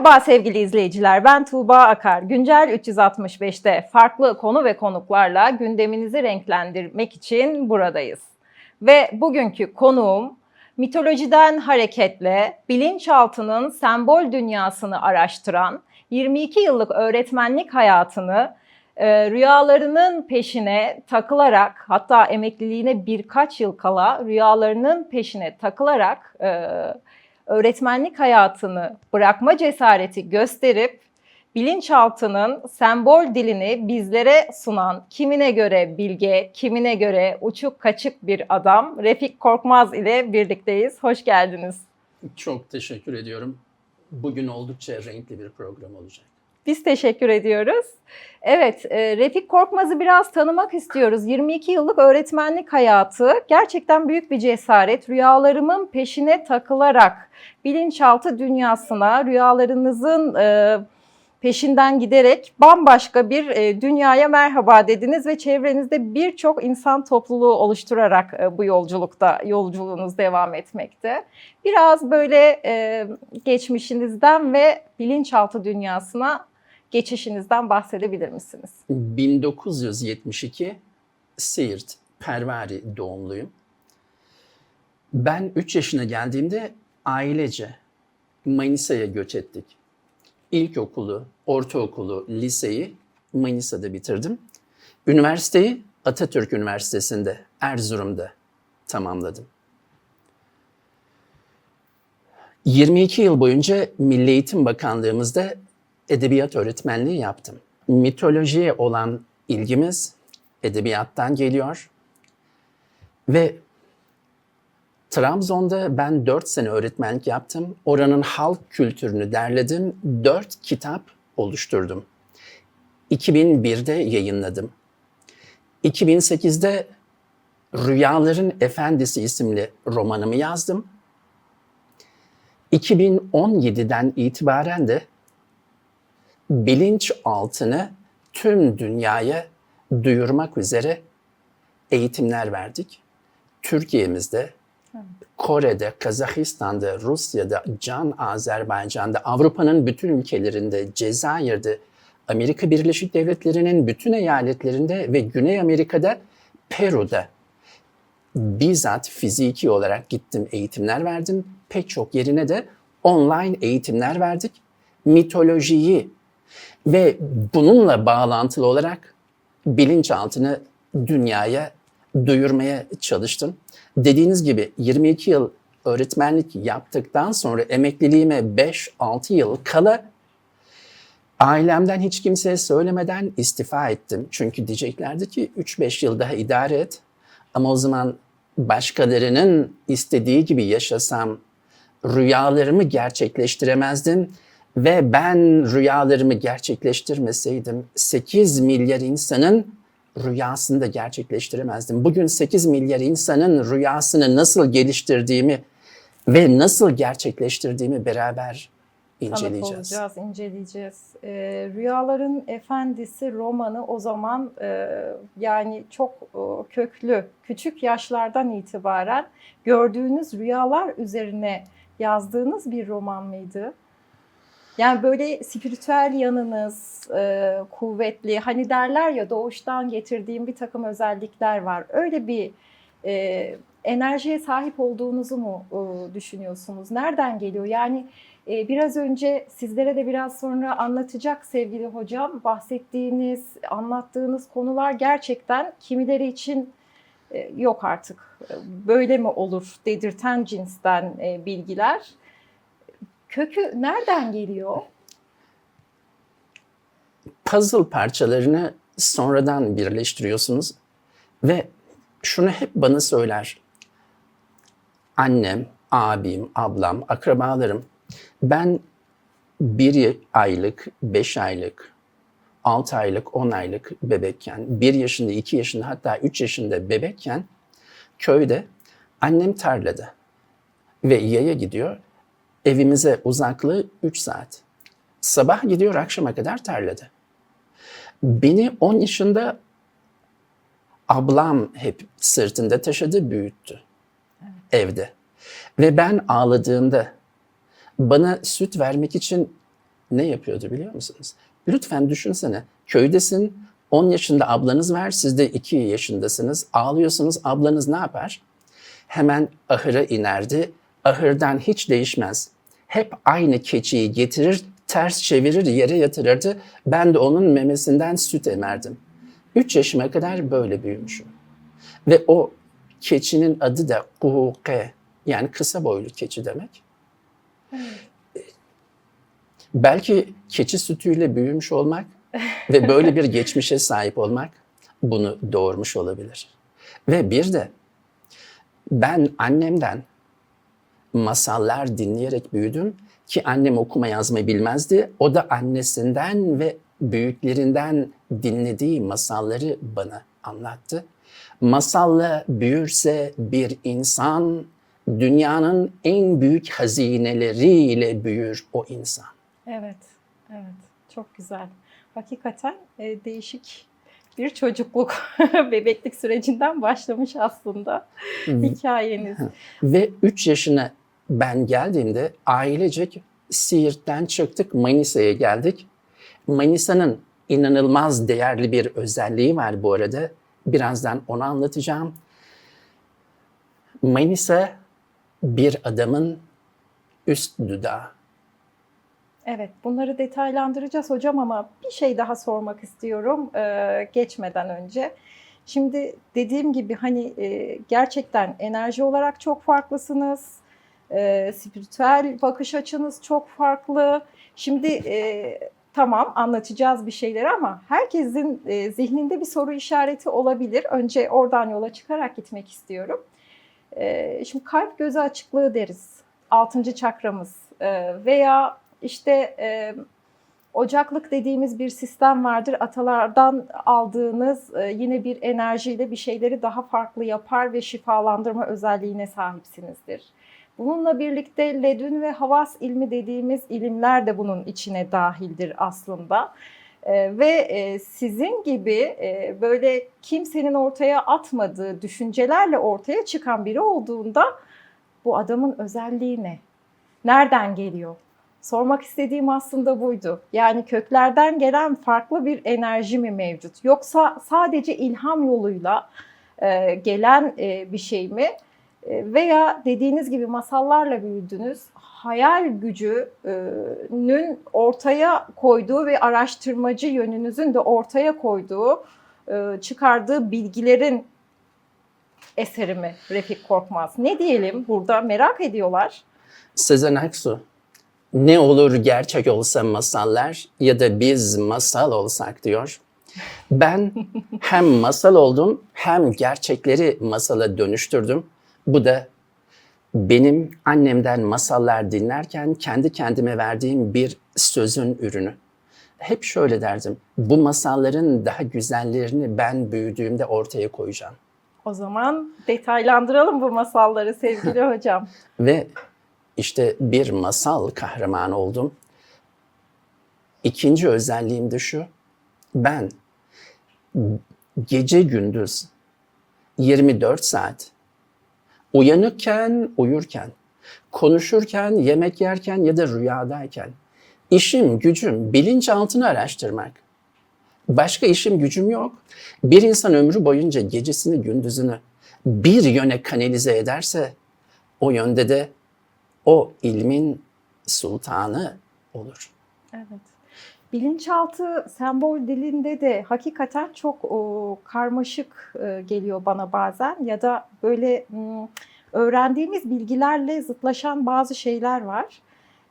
Merhaba sevgili izleyiciler, ben Tuğba Akar. Güncel 365'te farklı konu ve konuklarla gündeminizi renklendirmek için buradayız. Ve bugünkü konuğum mitolojiden hareketle bilinçaltının sembol dünyasını araştıran 22 yıllık öğretmenlik hayatını e, rüyalarının peşine takılarak hatta emekliliğine birkaç yıl kala rüyalarının peşine takılarak e, öğretmenlik hayatını bırakma cesareti gösterip bilinçaltının sembol dilini bizlere sunan kimine göre bilge, kimine göre uçuk kaçık bir adam Refik Korkmaz ile birlikteyiz. Hoş geldiniz. Çok teşekkür ediyorum. Bugün oldukça renkli bir program olacak. Biz teşekkür ediyoruz. Evet, e, Refik Korkmaz'ı biraz tanımak istiyoruz. 22 yıllık öğretmenlik hayatı gerçekten büyük bir cesaret. Rüyalarımın peşine takılarak bilinçaltı dünyasına, rüyalarınızın e, peşinden giderek bambaşka bir e, dünyaya merhaba dediniz ve çevrenizde birçok insan topluluğu oluşturarak bu yolculukta yolculuğunuz devam etmekte. Biraz böyle geçmişinizden ve bilinçaltı dünyasına geçişinizden bahsedebilir misiniz? 1972 Siirt, Pervari doğumluyum. Ben 3 yaşına geldiğimde ailece Manisa'ya göç ettik. İlkokulu, ortaokulu, liseyi Manisa'da bitirdim. Üniversiteyi Atatürk Üniversitesi'nde, Erzurum'da tamamladım. 22 yıl boyunca Milli Eğitim Bakanlığımızda edebiyat öğretmenliği yaptım. Mitolojiye olan ilgimiz edebiyattan geliyor. Ve Trabzon'da ben 4 sene öğretmenlik yaptım. Oranın halk kültürünü derledim. 4 kitap oluşturdum. 2001'de yayınladım. 2008'de Rüyaların Efendisi isimli romanımı yazdım. 2017'den itibaren de bilinçaltını tüm dünyaya duyurmak üzere eğitimler verdik. Türkiye'mizde, Kore'de, Kazakistan'da, Rusya'da, Can Azerbaycan'da, Avrupa'nın bütün ülkelerinde, Cezayir'de, Amerika Birleşik Devletleri'nin bütün eyaletlerinde ve Güney Amerika'da, Peru'da bizzat fiziki olarak gittim, eğitimler verdim. Pek çok yerine de online eğitimler verdik. Mitolojiyi ve bununla bağlantılı olarak bilinçaltını dünyaya duyurmaya çalıştım. Dediğiniz gibi 22 yıl öğretmenlik yaptıktan sonra emekliliğime 5-6 yıl kala ailemden hiç kimseye söylemeden istifa ettim. Çünkü diyeceklerdi ki 3-5 yıl daha idare et. Ama o zaman başkalarının istediği gibi yaşasam rüyalarımı gerçekleştiremezdim ve ben rüyalarımı gerçekleştirmeseydim 8 milyar insanın rüyasını da gerçekleştiremezdim. Bugün 8 milyar insanın rüyasını nasıl geliştirdiğimi ve nasıl gerçekleştirdiğimi beraber Tanık inceleyeceğiz. olacağız, inceleyeceğiz. Ee, Rüyaların Efendisi romanı o zaman e, yani çok e, köklü, küçük yaşlardan itibaren gördüğünüz rüyalar üzerine yazdığınız bir roman mıydı? Yani böyle spiritüel yanınız e, kuvvetli, hani derler ya doğuştan getirdiğim bir takım özellikler var. Öyle bir e, enerjiye sahip olduğunuzu mu e, düşünüyorsunuz? Nereden geliyor? Yani e, biraz önce sizlere de biraz sonra anlatacak sevgili hocam. Bahsettiğiniz, anlattığınız konular gerçekten kimileri için e, yok artık e, böyle mi olur dedirten cinsten e, bilgiler. Kökü nereden geliyor? puzzle parçalarını sonradan birleştiriyorsunuz ve şunu hep bana söyler. Annem, abim, ablam, akrabalarım ben bir aylık, beş aylık, altı aylık, on aylık bebekken, bir yaşında, iki yaşında hatta üç yaşında bebekken köyde annem tarlada ve yaya gidiyor. Evimize uzaklığı 3 saat. Sabah gidiyor akşama kadar tarlada. Beni 10 yaşında ablam hep sırtında taşıdı, büyüttü evde. Ve ben ağladığımda bana süt vermek için ne yapıyordu biliyor musunuz? Lütfen düşünsene. Köydesin, 10 yaşında ablanız var, siz de 2 yaşındasınız. Ağlıyorsunuz, ablanız ne yapar? Hemen ahıra inerdi. Ahırdan hiç değişmez. Hep aynı keçiyi getirir, ters çevirir, yere yatırırdı. Ben de onun memesinden süt emerdim. 3 yaşıma kadar böyle büyümüşüm. Ve o keçinin adı da kuhuke yani kısa boylu keçi demek. Belki keçi sütüyle büyümüş olmak ve böyle bir geçmişe sahip olmak bunu doğurmuş olabilir. Ve bir de ben annemden masallar dinleyerek büyüdüm ki annem okuma yazmayı bilmezdi. O da annesinden ve büyüklerinden dinlediği masalları bana anlattı. Masalla büyürse bir insan dünyanın en büyük hazineleriyle büyür o insan. Evet, evet. Çok güzel. Hakikaten e, değişik bir çocukluk, bebeklik sürecinden başlamış aslında hikayeniz. Ve 3 yaşına ben geldiğimde ailecek Siirt'ten çıktık Manisa'ya geldik. Manisa'nın inanılmaz değerli bir özelliği var bu arada. Birazdan onu anlatacağım. Manisa bir adamın üst dudağı. Evet, bunları detaylandıracağız hocam ama bir şey daha sormak istiyorum e, geçmeden önce. Şimdi dediğim gibi hani e, gerçekten enerji olarak çok farklısınız. E, spiritüel bakış açınız çok farklı. Şimdi e, tamam anlatacağız bir şeyler ama herkesin e, zihninde bir soru işareti olabilir. Önce oradan yola çıkarak gitmek istiyorum. E, şimdi kalp gözü açıklığı deriz. Altıncı çakramız e, veya işte e, ocaklık dediğimiz bir sistem vardır. Atalardan aldığınız e, yine bir enerjiyle bir şeyleri daha farklı yapar ve şifalandırma özelliğine sahipsinizdir. Bununla birlikte ledün ve havas ilmi dediğimiz ilimler de bunun içine dahildir aslında. E, ve e, sizin gibi e, böyle kimsenin ortaya atmadığı düşüncelerle ortaya çıkan biri olduğunda bu adamın özelliği ne? Nereden geliyor? Sormak istediğim aslında buydu. Yani köklerden gelen farklı bir enerji mi mevcut? Yoksa sadece ilham yoluyla e, gelen e, bir şey mi? E, veya dediğiniz gibi masallarla büyüdünüz. Hayal gücünün ortaya koyduğu ve araştırmacı yönünüzün de ortaya koyduğu, e, çıkardığı bilgilerin eseri mi Refik Korkmaz? Ne diyelim burada merak ediyorlar. Sezen Aksu, ne olur gerçek olsa masallar ya da biz masal olsak diyor. Ben hem masal oldum hem gerçekleri masala dönüştürdüm. Bu da benim annemden masallar dinlerken kendi kendime verdiğim bir sözün ürünü. Hep şöyle derdim, bu masalların daha güzellerini ben büyüdüğümde ortaya koyacağım. O zaman detaylandıralım bu masalları sevgili hocam. Ve işte bir masal kahramanı oldum. İkinci özelliğim de şu. Ben gece gündüz 24 saat uyanıkken, uyurken, konuşurken, yemek yerken ya da rüyadayken işim, gücüm bilinçaltını araştırmak. Başka işim gücüm yok. Bir insan ömrü boyunca gecesini gündüzünü bir yöne kanalize ederse o yönde de o ilmin sultanı olur. Evet. Bilinçaltı sembol dilinde de hakikaten çok o, karmaşık e, geliyor bana bazen ya da böyle m, öğrendiğimiz bilgilerle zıtlaşan bazı şeyler var.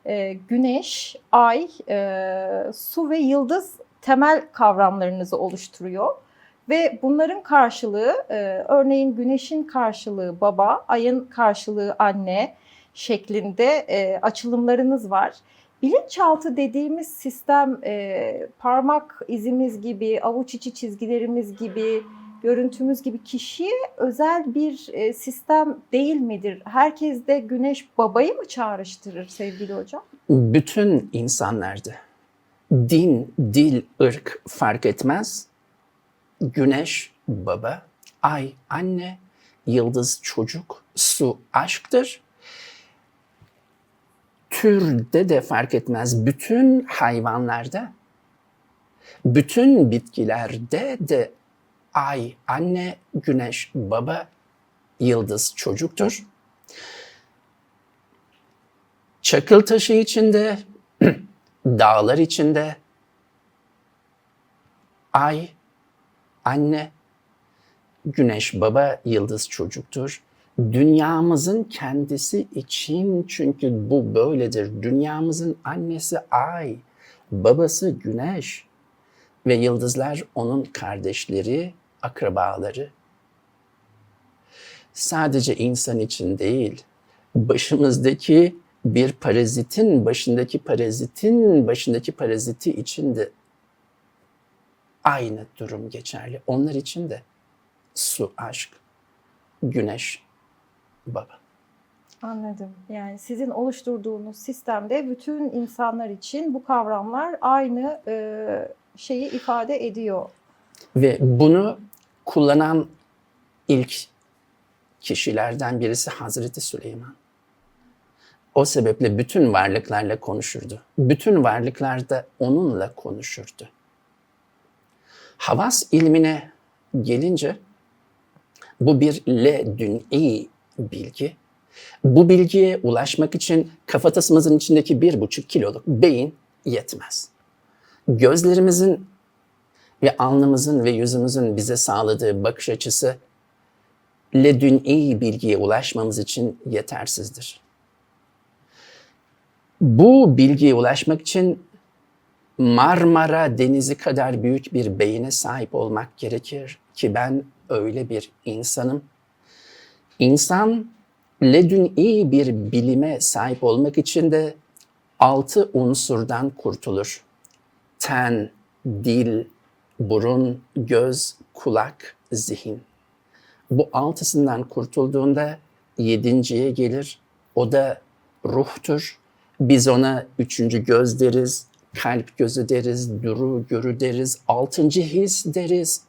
E, güneş, ay, e, su ve yıldız temel kavramlarınızı oluşturuyor. Ve bunların karşılığı, e, örneğin güneşin karşılığı baba, ayın karşılığı anne şeklinde e, açılımlarınız var. Bilinçaltı dediğimiz sistem e, parmak izimiz gibi, avuç içi çizgilerimiz gibi, görüntümüz gibi kişiye özel bir e, sistem değil midir? Herkes de güneş babayı mı çağrıştırır sevgili hocam? Bütün insanlarda din, dil, ırk fark etmez. Güneş baba, ay anne, yıldız çocuk, su aşktır. Türde de fark etmez. Bütün hayvanlarda, bütün bitkilerde de ay, anne, güneş, baba, yıldız çocuktur. Çakıl taşı içinde, dağlar içinde, ay, anne, güneş baba, yıldız çocuktur. Dünyamızın kendisi için çünkü bu böyledir. Dünyamızın annesi ay, babası güneş ve yıldızlar onun kardeşleri, akrabaları. Sadece insan için değil, başımızdaki bir parazitin başındaki parazitin başındaki paraziti için de aynı durum geçerli. Onlar için de su, aşk, güneş, baba. Anladım. Yani sizin oluşturduğunuz sistemde bütün insanlar için bu kavramlar aynı e, şeyi ifade ediyor. Ve bunu kullanan ilk kişilerden birisi Hazreti Süleyman. O sebeple bütün varlıklarla konuşurdu. Bütün varlıklar da onunla konuşurdu. Havas ilmine gelince bu bir ledün'i bilgi. Bu bilgiye ulaşmak için kafatasımızın içindeki bir buçuk kiloluk beyin yetmez. Gözlerimizin ve alnımızın ve yüzümüzün bize sağladığı bakış açısı ledün'i bilgiye ulaşmamız için yetersizdir. Bu bilgiye ulaşmak için Marmara Denizi kadar büyük bir beyine sahip olmak gerekir ki ben öyle bir insanım. İnsan ledün'i bir bilime sahip olmak için de altı unsurdan kurtulur. Ten, dil, burun, göz, kulak, zihin. Bu altısından kurtulduğunda yedinciye gelir. O da ruhtur. Biz ona üçüncü göz deriz, kalp gözü deriz, duru görü deriz, altıncı his deriz.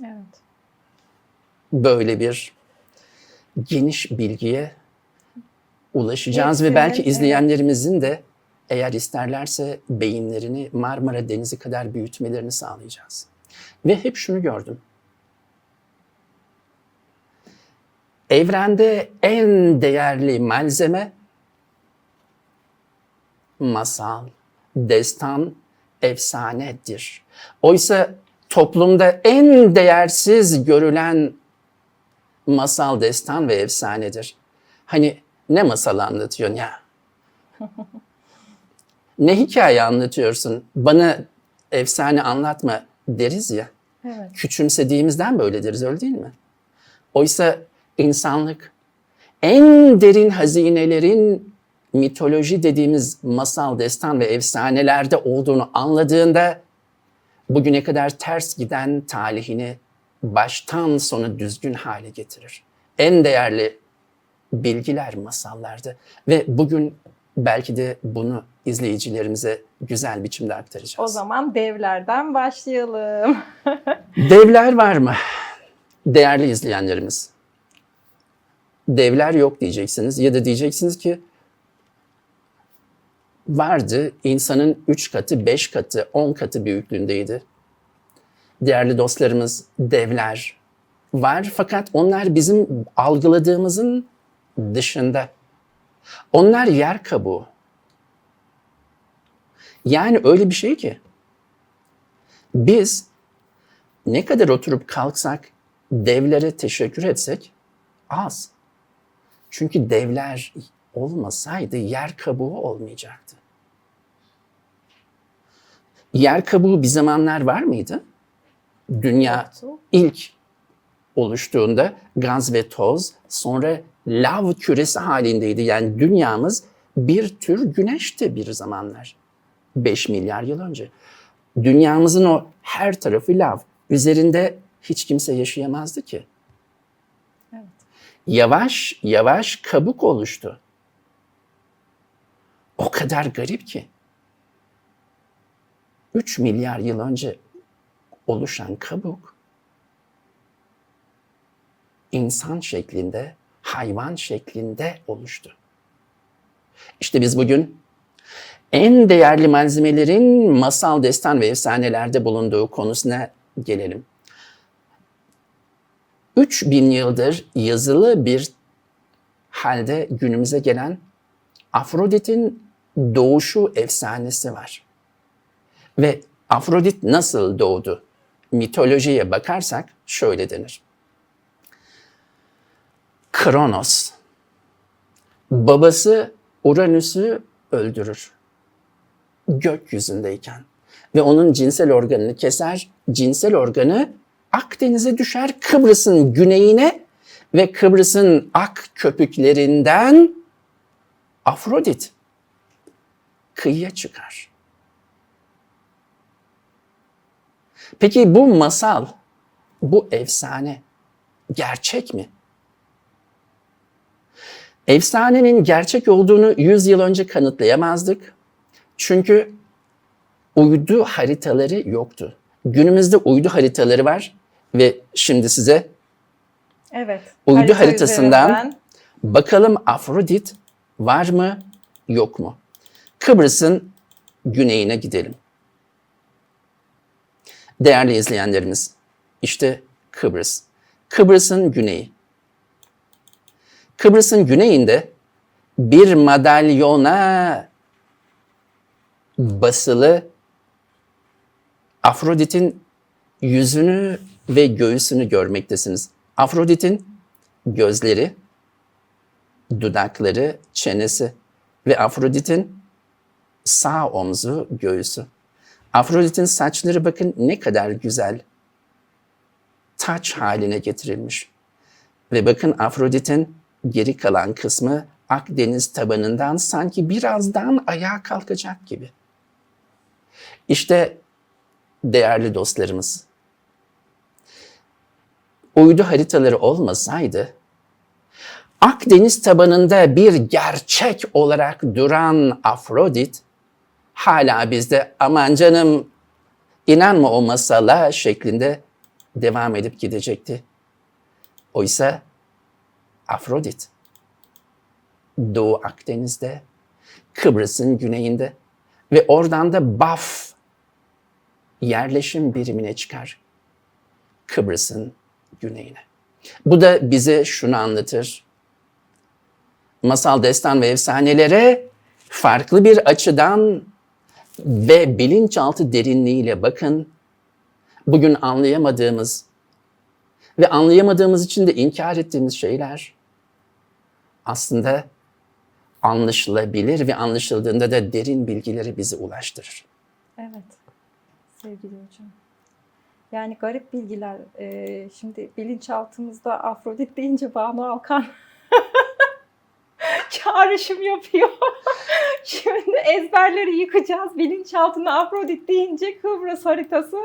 Evet. Böyle bir geniş bilgiye ulaşacağız ve Hepsinin, belki evet. izleyenlerimizin de eğer isterlerse beyinlerini Marmara Denizi kadar büyütmelerini sağlayacağız. Ve hep şunu gördüm. Evrende en değerli malzeme masal, destan, efsanedir. Oysa toplumda en değersiz görülen masal, destan ve efsanedir. Hani ne masal anlatıyorsun ya? ne hikaye anlatıyorsun? Bana efsane anlatma deriz ya. Evet. Küçümsediğimizden böyle deriz öyle değil mi? Oysa insanlık en derin hazinelerin mitoloji dediğimiz masal, destan ve efsanelerde olduğunu anladığında bugüne kadar ters giden talihini baştan sona düzgün hale getirir. En değerli bilgiler masallardı ve bugün belki de bunu izleyicilerimize güzel biçimde aktaracağız. O zaman devlerden başlayalım. Devler var mı? Değerli izleyenlerimiz. Devler yok diyeceksiniz ya da diyeceksiniz ki vardı insanın 3 katı, 5 katı, 10 katı büyüklüğündeydi. Değerli dostlarımız devler var fakat onlar bizim algıladığımızın dışında. Onlar yer kabuğu. Yani öyle bir şey ki biz ne kadar oturup kalksak devlere teşekkür etsek az. Çünkü devler olmasaydı yer kabuğu olmayacaktı. Yer kabuğu bir zamanlar var mıydı? Dünya ilk oluştuğunda gaz ve toz sonra lav küresi halindeydi. Yani dünyamız bir tür güneşti bir zamanlar. 5 milyar yıl önce. Dünyamızın o her tarafı lav. Üzerinde hiç kimse yaşayamazdı ki. Evet. Yavaş yavaş kabuk oluştu. O kadar garip ki. 3 milyar yıl önce oluşan kabuk insan şeklinde, hayvan şeklinde oluştu. İşte biz bugün en değerli malzemelerin masal, destan ve efsanelerde bulunduğu konusuna gelelim. 3000 yıldır yazılı bir halde günümüze gelen Afrodit'in doğuşu efsanesi var. Ve Afrodit nasıl doğdu? Mitolojiye bakarsak şöyle denir. Kronos, babası Uranüs'ü öldürür gökyüzündeyken ve onun cinsel organını keser. Cinsel organı Akdeniz'e düşer Kıbrıs'ın güneyine ve Kıbrıs'ın ak köpüklerinden Afrodit kıyıya çıkar. Peki bu masal, bu efsane gerçek mi? Efsanenin gerçek olduğunu 100 yıl önce kanıtlayamazdık. Çünkü uydu haritaları yoktu. Günümüzde uydu haritaları var ve şimdi size Evet. Uydu harita haritasından üzerinden bakalım Afrodit var mı yok mu? Kıbrıs'ın güneyine gidelim. Değerli izleyenlerimiz, işte Kıbrıs. Kıbrıs'ın güneyi. Kıbrıs'ın güneyinde bir madalyona basılı Afrodit'in yüzünü ve göğsünü görmektesiniz. Afrodit'in gözleri, dudakları, çenesi ve Afrodit'in sağ omzu, göğsü. Afrodit'in saçları bakın ne kadar güzel. Taç haline getirilmiş. Ve bakın Afrodit'in geri kalan kısmı Akdeniz tabanından sanki birazdan ayağa kalkacak gibi. İşte değerli dostlarımız. Uydu haritaları olmasaydı Akdeniz tabanında bir gerçek olarak duran Afrodit hala bizde aman canım inanma o masala şeklinde devam edip gidecekti. Oysa Afrodit Doğu Akdeniz'de, Kıbrıs'ın güneyinde ve oradan da Baf yerleşim birimine çıkar. Kıbrıs'ın güneyine. Bu da bize şunu anlatır. Masal, destan ve efsanelere farklı bir açıdan ve bilinçaltı derinliğiyle bakın. Bugün anlayamadığımız ve anlayamadığımız için de inkar ettiğimiz şeyler aslında anlaşılabilir ve anlaşıldığında da derin bilgileri bize ulaştırır. Evet. Sevgili hocam. Yani garip bilgiler. Ee, şimdi bilinçaltımızda Afrodit deyince Banu Alkan çağrışım yapıyor. şimdi ezberleri yıkacağız. Bilinçaltına Afrodit deyince Kıbrıs haritası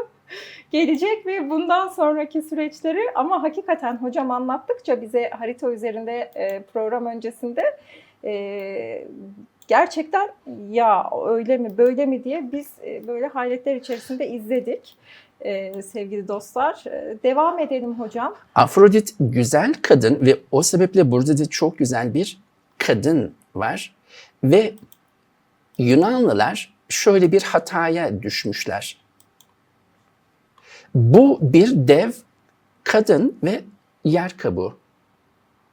gelecek ve bundan sonraki süreçleri ama hakikaten hocam anlattıkça bize harita üzerinde e, program öncesinde e, gerçekten ya öyle mi böyle mi diye biz e, böyle hayretler içerisinde izledik e, sevgili dostlar. Devam edelim hocam. Afrodit güzel kadın ve o sebeple burada da çok güzel bir kadın var ve Yunanlılar şöyle bir hataya düşmüşler. Bu bir dev kadın ve yer kabuğu.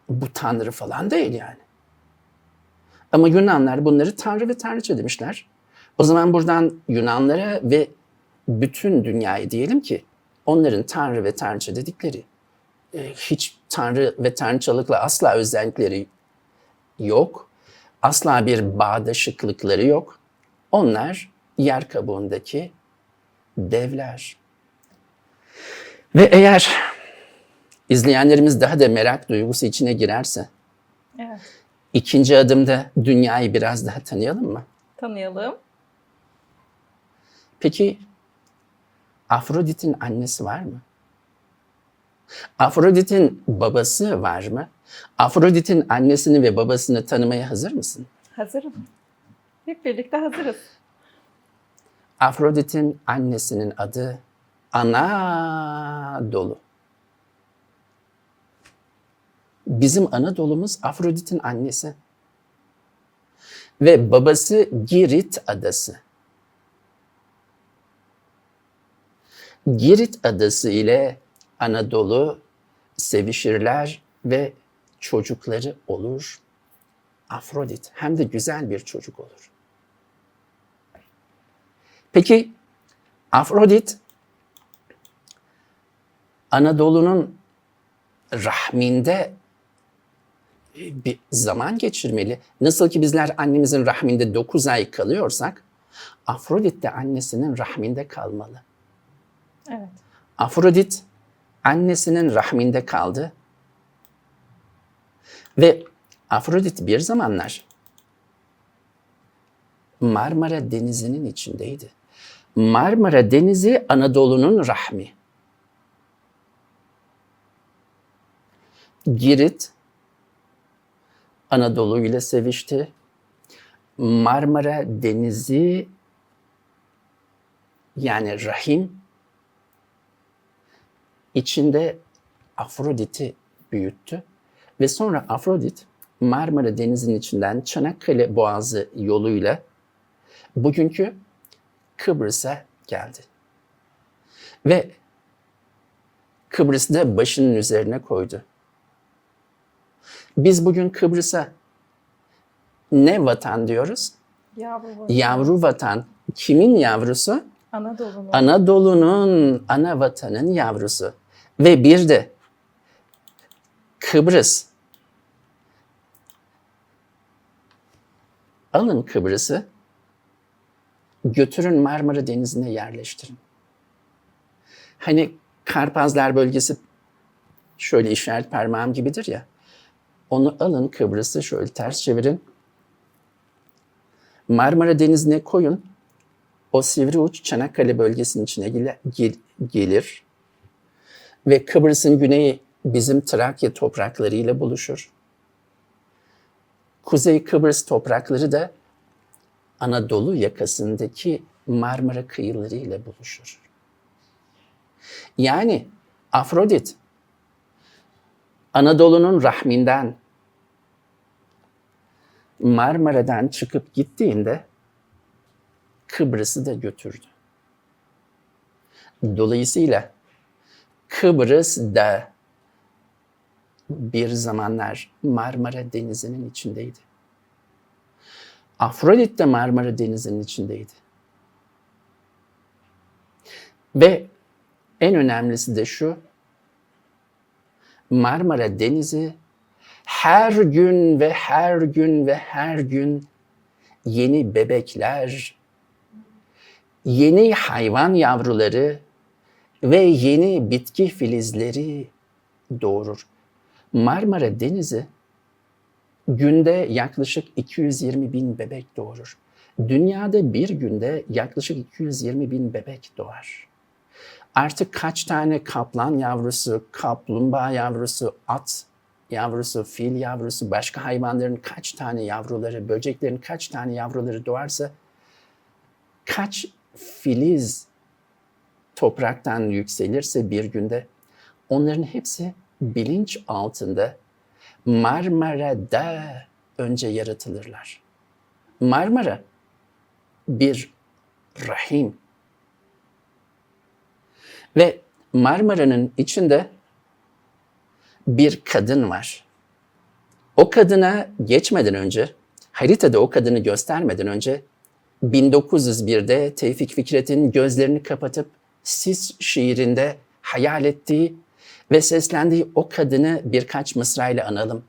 Bu tanrı falan değil yani. Ama Yunanlar bunları tanrı ve tanrıça demişler. O zaman buradan Yunanlara ve bütün dünyayı diyelim ki onların tanrı ve tanrıça dedikleri e, hiç tanrı ve tanrıçalıkla asla özellikleri yok. Asla bir bağdaşıklıkları yok. Onlar yer kabuğundaki devler. Ve eğer izleyenlerimiz daha da merak duygusu içine girerse Evet. ikinci adımda dünyayı biraz daha tanıyalım mı? Tanıyalım. Peki Afrodit'in annesi var mı? Afrodit'in babası var mı? Afrodit'in annesini ve babasını tanımaya hazır mısın? Hazırım. Hep birlikte hazırız. Afrodit'in annesinin adı Anadolu. Bizim Anadolu'muz Afrodit'in annesi. Ve babası Girit adası. Girit adası ile Anadolu sevişirler ve çocukları olur. Afrodit hem de güzel bir çocuk olur. Peki Afrodit Anadolu'nun rahminde bir zaman geçirmeli. Nasıl ki bizler annemizin rahminde 9 ay kalıyorsak Afrodit de annesinin rahminde kalmalı. Evet. Afrodit annesinin rahminde kaldı. Ve Afrodit bir zamanlar Marmara Denizi'nin içindeydi. Marmara Denizi Anadolu'nun rahmi. Girit Anadolu ile sevişti. Marmara Denizi yani rahim içinde Afrodit'i büyüttü ve sonra Afrodit Marmara Denizi'nin içinden Çanakkale Boğazı yoluyla bugünkü Kıbrıs'a geldi. Ve Kıbrıs'ı da başının üzerine koydu. Biz bugün Kıbrıs'a ne vatan diyoruz? Yavru vatan. Yavru vatan. Kimin yavrusu? Anadolu'nun. Anadolu'nun ana vatanın yavrusu. Ve bir de Kıbrıs. Alın Kıbrıs'ı, götürün Marmara Denizi'ne yerleştirin. Hani Karpazlar bölgesi şöyle işaret parmağım gibidir ya. Onu alın Kıbrıs'ı şöyle ters çevirin. Marmara Denizi'ne koyun. O sivri uç Çanakkale bölgesinin içine gel- gelir ve Kıbrıs'ın güneyi bizim Trakya topraklarıyla buluşur. Kuzey Kıbrıs toprakları da Anadolu yakasındaki Marmara kıyıları ile buluşur. Yani Afrodit Anadolu'nun rahminden Marmara'dan çıkıp gittiğinde Kıbrıs'ı da götürdü. Dolayısıyla Kıbrıs da bir zamanlar Marmara Denizi'nin içindeydi. Afrodit de Marmara Denizi'nin içindeydi. Ve en önemlisi de şu, Marmara Denizi her gün ve her gün ve her gün yeni bebekler, yeni hayvan yavruları ve yeni bitki filizleri doğurur. Marmara Denizi günde yaklaşık 220 bin bebek doğurur. Dünyada bir günde yaklaşık 220 bin bebek doğar. Artık kaç tane kaplan yavrusu, kaplumbağa yavrusu, at yavrusu, fil yavrusu, başka hayvanların kaç tane yavruları, böceklerin kaç tane yavruları doğarsa kaç filiz topraktan yükselirse bir günde onların hepsi bilinç altında Marmara'da önce yaratılırlar. Marmara bir rahim. Ve Marmara'nın içinde bir kadın var. O kadına geçmeden önce, haritada o kadını göstermeden önce 1901'de Tevfik Fikret'in gözlerini kapatıp Sis şiirinde hayal ettiği ve seslendiği o kadını birkaç mısrayla analım.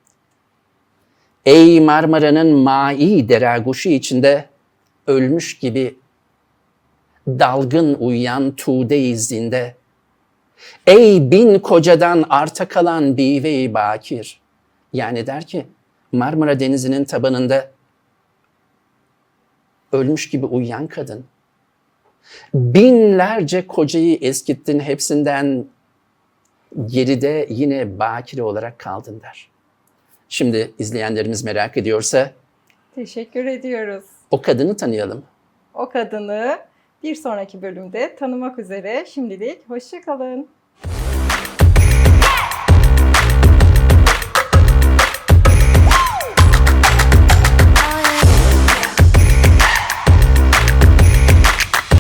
Ey Marmara'nın mai deraguşu içinde ölmüş gibi dalgın uyuyan tuğde izinde. Ey bin kocadan arta kalan bive-i bakir. Yani der ki Marmara Denizi'nin tabanında ölmüş gibi uyuyan kadın. Binlerce kocayı eskittin hepsinden geride yine bakire olarak kaldın der. Şimdi izleyenlerimiz merak ediyorsa Teşekkür ediyoruz. o kadını tanıyalım. O kadını bir sonraki bölümde tanımak üzere şimdilik hoşçakalın.